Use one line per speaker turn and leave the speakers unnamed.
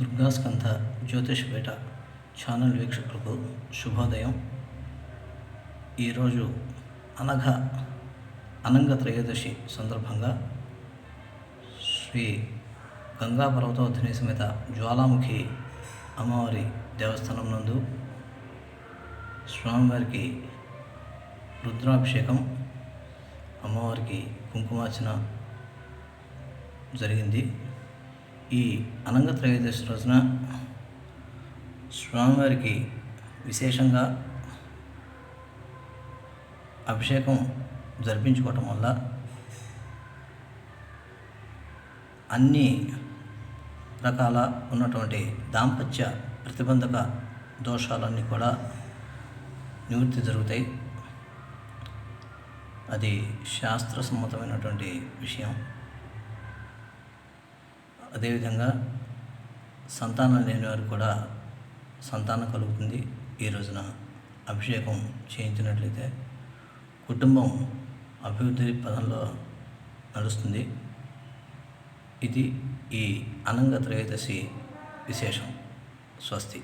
దుర్గాస్కంధ జ్యోతిష్పేట channel వీక్షకులకు శుభోదయం. ఈరోజు అనఘ అనంగ త్రయోదశి సందర్భంగా శ్రీ గంగా పర్వతోధిని సమేత జ్వాలాముఖి అమ్మవారి దేవస్థానం నందు స్వామివారికి రుద్రాభిషేకం అమ్మవారికి కుంకుమార్చన జరిగింది. ఈ అనంగ త్రయోదశి రోజున స్వామివారికి విశేషంగా అభిషేకం జరిపించుకోవటం వల్ల అన్ని రకాల ఉన్నటువంటి దాంపత్య ప్రతిబంధక దోషాలన్నీ కూడా నివృత్తి జరుగుతాయి. అది శాస్త్రసమ్మతమైనటువంటి విషయం. అదేవిధంగా సంతానం లేని వారు కూడా సంతానం కలుగుతుంది. ఈ రోజున అభిషేకం చేయించినట్లయితే కుటుంబం అభివృద్ధి పదంలో నడుస్తుంది. ఇది ఈ అనంగ త్రయోదశి విశేషం. స్వస్తి.